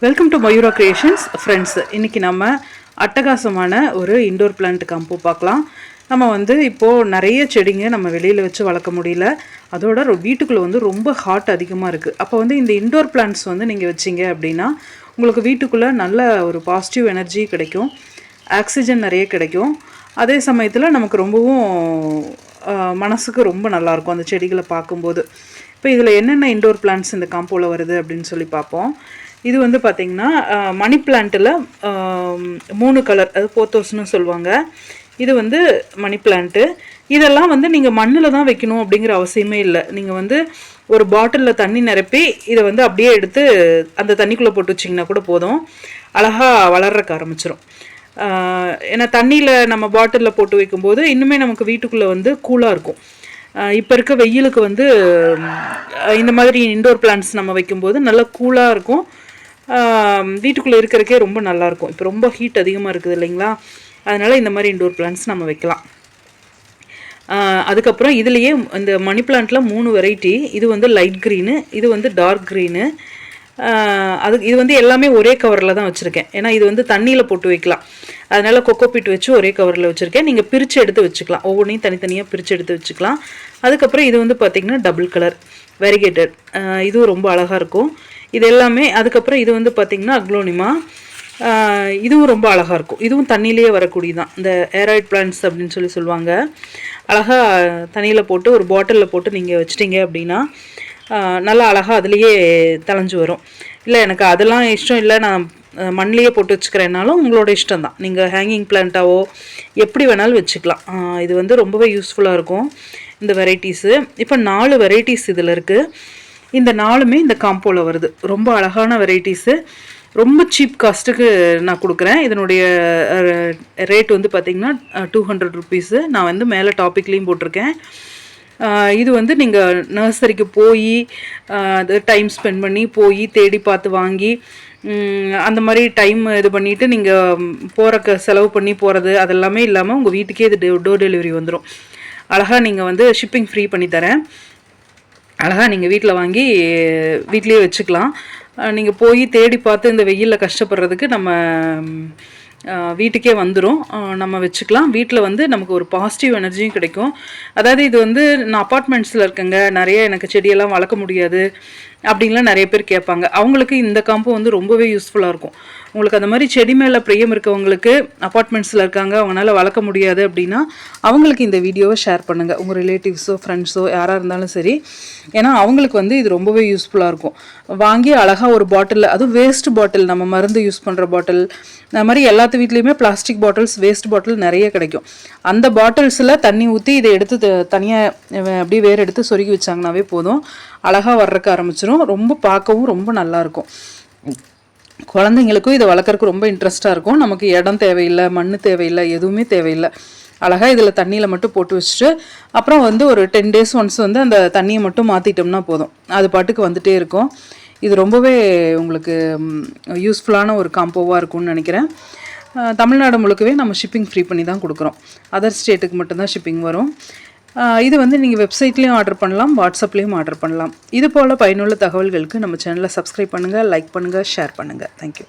Welcome to Mayura creations friends இன்றைக்கி நம்ம அட்டகாசமான ஒரு இண்டோர் பிளான்ட் காம்போ பார்க்கலாம். நம்ம வந்து இப்போது நிறைய செடிங்க நம்ம வெளியில் வச்சு வளர்க்க முடியல. அதோட ரொ- வீட்டுக்குள்ளே வந்து ரொம்ப ஹாட் அதிகமாக இருக்குது அப்போ வந்து இந்த இண்டோர் பிளான்ட்ஸ் வந்து நீங்கள் வச்சீங்க அப்படின்னா உங்களுக்கு வீட்டுக்குள்ளே நல்ல ஒரு பாசிட்டிவ் எனர்ஜி கிடைக்கும். ஆக்சிஜன் நிறைய கிடைக்கும். அதே சமயத்தில் நமக்கு ரொம்பவும் மனசுக்கு ரொம்ப நல்லாயிருக்கும் அந்த செடிகளை பார்க்கும்போது. இப்போ இதில் என்னென்ன இண்டோர் பிளான்ட்ஸ் இந்த காம்போவில் வருது அப்படின்னு சொல்லி பார்ப்போம். இது வந்து பார்த்திங்கன்னா மணி பிளான்ட்டில் மூணு கலர் அது போத்தோஸ்னு சொல்லுவாங்க. இது வந்து மணி பிளான்ட்டு இதெல்லாம் வந்து நீங்கள் மண்ணில் தான் வைக்கணும் அப்படிங்கிற அவசியமே இல்லை. நீங்கள் வந்து ஒரு பாட்டிலில் தண்ணி நிரப்பி இதை வந்து அப்படியே எடுத்து அந்த தண்ணிக்குள்ளே போட்டு வச்சிங்கன்னா கூட போதும். அழகாக வளர்றக்க ஆரம்பிச்சிடும் ஏன்னா தண்ணியில் நம்ம பாட்டிலில் போட்டு வைக்கும்போது இன்னுமே நமக்கு வீட்டுக்குள்ளே வந்து கூலாக இருக்கும். இப்போ இருக்க வெயிலுக்கு வந்து இந்த மாதிரி இண்டோர் பிளான்ட்ஸ் நம்ம வைக்கும்போது நல்லா கூலாக இருக்கும். வீட்டுக்குள்ளே இருக்கிறக்கே ரொம்ப நல்லாயிருக்கும். இப்போ ரொம்ப ஹீட் அதிகமாக இருக்குது இல்லைங்களா? அதனால் இந்த மாதிரி இண்டோர் பிளான்ஸ் நம்ம வைக்கலாம். அதுக்கப்புறம் இதுலேயே இந்த மணி பிளான்ட்டில் மூணு வெரைட்டி இது வந்து லைட் க்ரீனு இது வந்து டார்க் க்ரீனு அது இது வந்து எல்லாமே ஒரே கவரில் தான் வச்சுருக்கேன். ஏன்னா இது வந்து தண்ணியில் போட்டு வைக்கலாம். அதனால் கொக்கோ பீட் வச்சு ஒரே கவரில் வச்சுருக்கேன். நீங்கள் பிரித்து எடுத்து வச்சுக்கலாம். ஒவ்வொன்றையும் தனித்தனியாக பிரித்து எடுத்து வச்சுக்கலாம். அதுக்கப்புறம் இது வந்து பார்த்திங்கன்னா டபுள் கலர் வெரிகேட்டட் இதுவும் ரொம்ப அழகாக இருக்கும். இது எல்லாமே அதுக்கப்புறம் இது வந்து பார்த்திங்கன்னா அக்லோனிமா. இதுவும் ரொம்ப அழகாக இருக்கும். இதுவும் தண்ணியிலேயே வரக்கூடியது தான் இந்த ஏராய்ட் பிளான்ட்ஸ் அப்படின்னு சொல்லி சொல்லுவாங்க. அழகாக தண்ணியில் போட்டு ஒரு பாட்டிலில் போட்டு நீங்கள் வச்சிட்டிங்க அப்படின்னா நல்லா அழகாக அதுலேயே தலைஞ்சு வரும். இல்லை எனக்கு அதெல்லாம் இஷ்டம் இல்லை. நான் மண்ணிலேயே போட்டு வச்சுக்கிறேன்னாலும் உங்களோட இஷ்டம் தான் நீங்கள் ஹேங்கிங் பிளான்ட்டாவோ எப்படி வேணாலும் வச்சுக்கலாம். இது வந்து ரொம்பவே யூஸ்ஃபுல்லாக இருக்கும். இந்த வெரைட்டிஸு இப்போ நாலு வெரைட்டிஸ் இதில் இருக்குது இந்த நாலுமே இந்த காம்போவில் வருது. ரொம்ப அழகான வெரைட்டிஸு ரொம்ப சீப் காஸ்ட்டுக்கு நான் கொடுக்குறேன். இதனுடைய ரேட் வந்து பார்த்திங்கன்னா டூ ஹண்ட்ரட் ருபீஸு நான் வந்து மேலே டாப்பிக்லேயும் போட்டிருக்கேன். இது வந்து நீங்கள் நர்சரிக்கு போய் அது டைம் ஸ்பெண்ட் பண்ணி போய் தேடி பார்த்து வாங்கி அந்த மாதிரி டைம் இது பண்ணிவிட்டு நீங்கள் போகிற செலவு பண்ணி போகிறது அதெல்லாமே இல்லாமல் உங்கள் வீட்டுக்கே இது டோர் டெலிவரி வந்துடும் அழகாக நீங்கள் வந்து ஷிப்பிங் ஃப்ரீ பண்ணி தரேன். அழகாக நீங்கள் வீட்டில் வாங்கி வீட்லேயே வச்சுக்கலாம். நீங்கள் போய் தேடி பார்த்து இந்த வெயிலில் கஷ்டப்படுறதுக்கு நம்ம வீட்டுக்கே வந்துடும் நம்ம வச்சுக்கலாம். வீட்டில் வந்து நமக்கு ஒரு பாசிட்டிவ் எனர்ஜியும் கிடைக்கும். அதாவது இது வந்து நான் அப்பார்ட்மெண்ட்ஸில் இருக்கேங்க. நிறைய எனக்கு செடியெல்லாம் வளர்க்க முடியாது. அப்படின்லாம் நிறைய பேர் கேட்பாங்க. அவங்களுக்கு இந்த காம்போ வந்து ரொம்பவே யூஸ்ஃபுல்லாக இருக்கும். உங்களுக்கு அந்த மாதிரி செடி மேலே பிரியம் இருக்கவங்களுக்கு அப்பார்ட்மெண்ட்ஸில் இருக்காங்க அவங்களால வளர்க்க முடியாது அப்படின்னா அவங்களுக்கு இந்த வீடியோவை ஷேர் பண்ணுங்கள் உங்கள் ரிலேட்டிவ்ஸோ ஃப்ரெண்ட்ஸோ யாராக இருந்தாலும் சரி. ஏன்னா அவங்களுக்கு வந்து இது ரொம்பவே யூஸ்ஃபுல்லாக இருக்கும். வாங்கி அழகாக ஒரு பாட்டிலில் அதுவும் வேஸ்ட் பாட்டில் நம்ம மருந்து யூஸ் பண்ணுற பாட்டில் அந்த மாதிரி எல்லாத்து வீட்லேயுமே பிளாஸ்டிக் பாட்டில்ஸ் வேஸ்ட் பாட்டில் நிறைய கிடைக்கும். அந்த பாட்டில்ஸில் தண்ணி ஊற்றி இதை எடுத்து தனியாக அப்படியே வேறு எடுத்து சொருகி வச்சாங்கனாவே போதும். அழகாக வர்றக்க ஆரம்பிச்சிடும் ரொம்ப பார்க்கவும் ரொம்ப நல்லாயிருக்கும் குழந்தைங்களுக்கும் இதை வளர்க்குறக்கு ரொம்ப இன்ட்ரெஸ்ட்டாக இருக்கும். நமக்கு இடம் தேவையில்லை மண் தேவையில்லை எதுவுமே தேவையில்லை. அழகாக இதில் தண்ணியில் மட்டும் போட்டு வச்சுட்டு அப்புறம் வந்து ஒரு டென் டேஸ் ஒன்ஸ் வந்து அந்த தண்ணியை மட்டும் மாற்றிட்டோம்னா போதும். அது பாட்டுக்கு வந்துகிட்டே இருக்கும். இது ரொம்பவே உங்களுக்கு யூஸ்ஃபுல்லான ஒரு காம்போவாக இருக்கும்னு நினைக்கிறேன். தமிழ்நாடு முழுக்கவே நம்ம ஷிப்பிங் ஃப்ரீ பண்ணி தான் கொடுக்குறோம். அதர் ஸ்டேட்டுக்கு மட்டும்தான் ஷிப்பிங் வரும். இது வந்து நீங்கள் வெப்சைட்லேயும் ஆர்டர் பண்ணலாம் வாட்ஸ்அப்லேயும் ஆர்டர் பண்ணலாம். இது போல் பயனுள்ள தகவல்களுக்கு நம்ம சேனலை சப்ஸ்கிரைப் பண்ணுங்கள் லைக் பண்ணுங்கள் ஷேர் பண்ணுங்கள் தேங்க்யூ